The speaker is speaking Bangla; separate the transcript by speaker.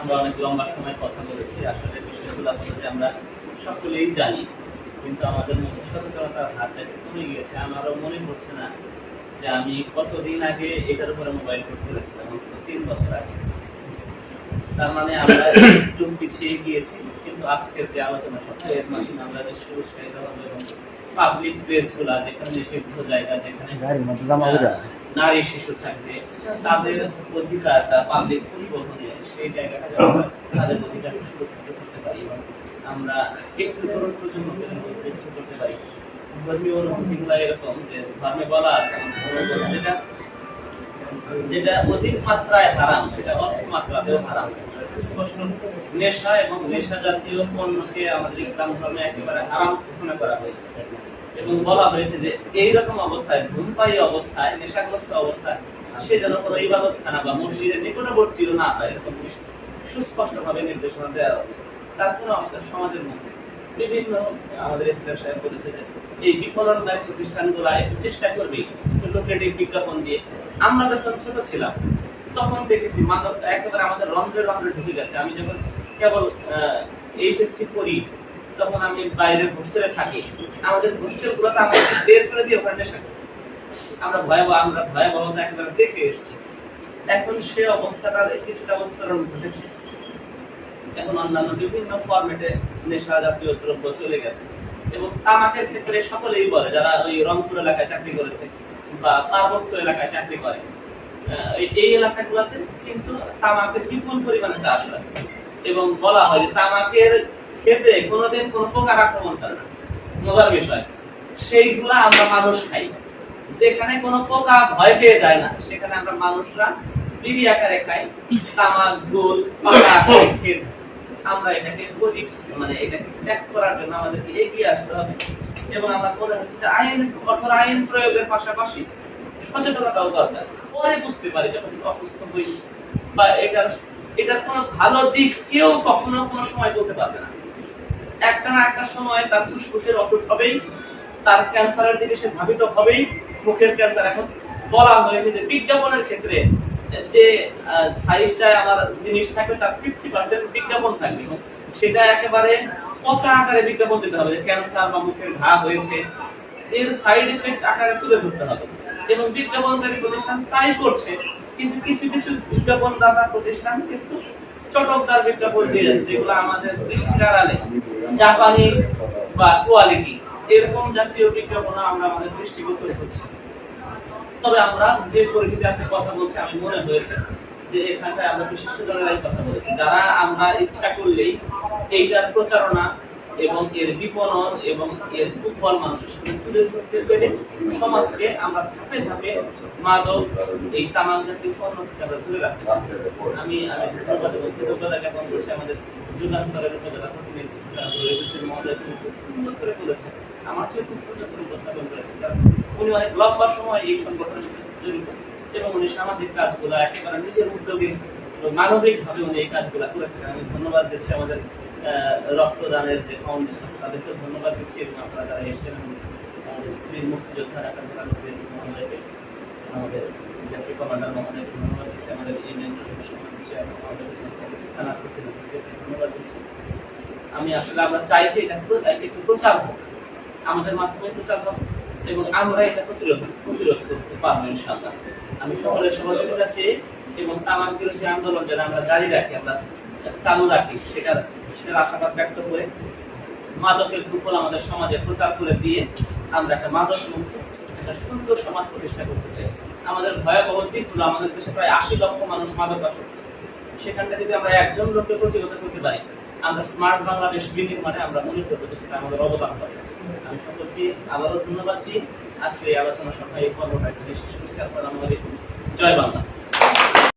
Speaker 1: আমরা অনেক লম্বা সময় কথা বলেছি। আসলে বিষয়গুলো হলো আমরা সকলেই জানি, কিন্তু আমাদের মধ্যে সচেতনতার একটু কমে গিয়েছে, আমারও মনে হচ্ছে না যে আমি কতদিন আগে এটার উপরে মোবাইল ফোন করেছিলাম তিন বছর আগে। তার মানে আমরা একটু পিছিয়ে গিয়েছি, কিন্তু আজকের যে আলোচনা সত্য এর মাধ্যমে আমরা যে হবে এবং পাবলিক প্লেসগুলা, যেখানে নিষিদ্ধ জায়গা, যেখানে নারী শিশু থাকবে তাদের অধিকারটা পাবলিক পরিবহনে সেই জায়গাটা তাদের সুরক্ষিত করতে পারি আমরা একটু করতে পারি। এরকম যে ধর্মে বলা আছে যেটা যেটা অধিক মাত্রায় হারাম, সেটা অল্প মাত্রাতেও হারাম। নেশা এবং নেশা জাতীয় পণ্যকে আমাদের ইসলাম ধর্মে একেবারে হারাম ঘোষণা করা হয়েছে। এবং বলা হয়েছে যে এইরকম অবস্থায়, ধূমপায়ী অবস্থায়, নেশাগ্রস্ত অবস্থায় সে যেন কোনো ইবাদত খানা বা মসজিদের নিকটবর্তীও না হয় এরকম সুস্পষ্ট ভাবে নির্দেশনা দেওয়া আছে তারপরে আমাদের সমাজের মধ্যে বিভিন্ন, আমাদের ইসলাম সাহেব বলেছে যে এই বিপণনকারী প্রতিষ্ঠানগুলো চেষ্টা করবে লোকেটিভ বিজ্ঞাপন দিয়ে। আমরা যখন ছোট ছিলাম, তখন দেখেছি মাদক একেবারে আমাদের রন্ধ্রে রন্ধ্রে ঢুকে গেছে। আমি যখন কেবল এইচএসসি পড়ি তখন আমি বাইরের হোস্টেলে থাকি, আমাদের হোস্টেল গুলোতে আমাদের বের করে দিয়ে ওখানে নেশা আমরা ভয়াবহ, আমরা ভয়াবহতা একেবারে দেখে এসেছি। এখন সে অবস্থাটার কিছুটা উত্তরণ ঘটেছে। এখন অন্যান্য বিভিন্ন ফরম্যাটে নেশা জাতীয় দ্রব্য চলে গেছে। এবং তামাকের ক্ষেত্রে সকলেই বলে, যারা ওই রংপুর এলাকায় চাকরি করেছে বা পার্বত্য এলাকায় চাকরি করে এই এলাকাগুলোতে কিন্তু তামাকের বিপুল পরিমাণে চাষ হয়। এবং বলা হয় যে তামাকের খেতে কোনোদিন কোনো পোকার আক্রমণ করে না। মজার বিষয়, সেইগুলা আমরা মানুষ খাই। যেখানে কোনো পোকা ভয় পেয়ে যায় না, সেখানে আমরা মানুষরা বিড়ি আকারে খাই, তামাক গোল। আমরা এটাকে মানে এটাকে ত্যাগ করার জন্য আমাদেরকে এগিয়ে আসতে হবে। এবং আমার মনে হচ্ছে যে আইন, কঠোর আইন প্রয়োগের পাশাপাশি সচেতনতাও দরকার। পরে বুঝতে পারি যখন অসুস্থ হই বা এটার এটার কোনো ভালো দিক কেউ কখনো কোনো সময় বলতে পারবে না। একটা না একটা সময় তার ফুসফুসের অসুখ হবেই, তার ক্যান্সারের দিকে সে ধাবিত হবেই, মুখের ক্যান্সার এখন বলা হয়েছে যে বিজ্ঞাপনের ক্ষেত্রে যে সাইজটায় আমার জিনিস থাকবে, তার ফিফটি পার্সেন্ট বিজ্ঞাপন থাকবে। সেটা একেবারে পচা আকারে বিজ্ঞাপন দিতে হবে, যে ক্যান্সার বা মুখের ঘা হয়েছে, এর সাইড এফেক্ট আকারে তুলে ধরতে হবে। এবং বিজ্ঞাপনকারী প্রতিষ্ঠান তাই করছে, কিন্তু কিছু কিছু বিজ্ঞাপন দাতা প্রতিষ্ঠান কিন্তু চটকদার বিজ্ঞাপন দিয়ে যেগুলো আমাদের দৃষ্টির আড়ালে। জাপানি বা কোয়ালিটি, এরকম জাতীয় বিজ্ঞাপন আমরা আমাদের দৃষ্টিগত হচ্ছে তবে আমরা যে পরিচিতি আছে কথা বলছি, আমি মনে হয়েছে যে এখানটায় আমরা বিশিষ্ট জনেরাই কথা বলেছি। যারা আমরা ইচ্ছা করলেই এইটার প্রচারণা এবং এর বিপণন এবং এর কুফল মানুষের সামনে তুলে ধরতে পেরে সমাজকে আমরা ধাপে ধাপে মাদক, এই তামাক জাতীয় পণ্য থেকে আমরা দূরে রাখতে আমি আমি ধন্যবাদ এবং কৃতজ্ঞতা জ্ঞাপন করছি আমাদের যুগান্তরের উপজেলা প্রতিনিধি মহোদয় খুব সুন্দর করে আমার খুব সুন্দর করে উপস্থাপন করেছেন কারণ উনি অনেক লম্বা সময় এই সংগঠনের সাথে জড়িত এবং উনি সামাজিক কাজগুলো একেবারে নিজের উদ্যোগে মানবিক ভাবে উনি এই কাজগুলো করে থাকেন। আমি ধন্যবাদ দিচ্ছি আমাদের রক্তদানের যে ফাউন্ডেশন আছে, তাদেরকে ধন্যবাদ দিচ্ছি এবং আপনারা যারা এসেছেন আমাদের মুক্তিযোদ্ধা আমাদের কমান্ডার ধন্যবাদ দিচ্ছি, আমাদের ধন্যবাদ দিচ্ছি আমি আসলে আমরা চাই এটা একটু প্রচার হোক, আমাদের মাধ্যমে প্রচার হোক এবং আমরা এটা প্রতিরোধ প্রতিরোধ করতে পারব ইনশাআল্লাহ। আমি সকলের সহযোগিতা চেয়ে এবং তামাক বিরোধী আন্দোলন যেন আমরা জারি রাখি, আমরা চালু রাখি সেটার সেটার আশাবাদ ব্যক্ত করে মাদকের কুফল আমাদের সমাজে প্রচার করে দিয়ে আমরা একটা মাদক মুক্ত, একটা সুন্দর সমাজ প্রতিষ্ঠা করতে চাই। আমাদের ভয়াবহ দিকগুলো আমাদের দেশে প্রায় আশি লক্ষ মানুষ মাদক আসক্ত সেখানটা যদি আমরা একজন লোককে প্রতিহত করতে পারি, আমরা স্মার্ট বাংলাদেশ বিনির্মাণে আমরা মনে করব সেটা আমাদের অবদান হবে। আমি সকলকে আবারও ধন্যবাদ দিই। আজকে এই আলোচনা সভায় এই পর্বটা শেষ করছি। আসসালামু আলাইকুম। জয় বাংলা।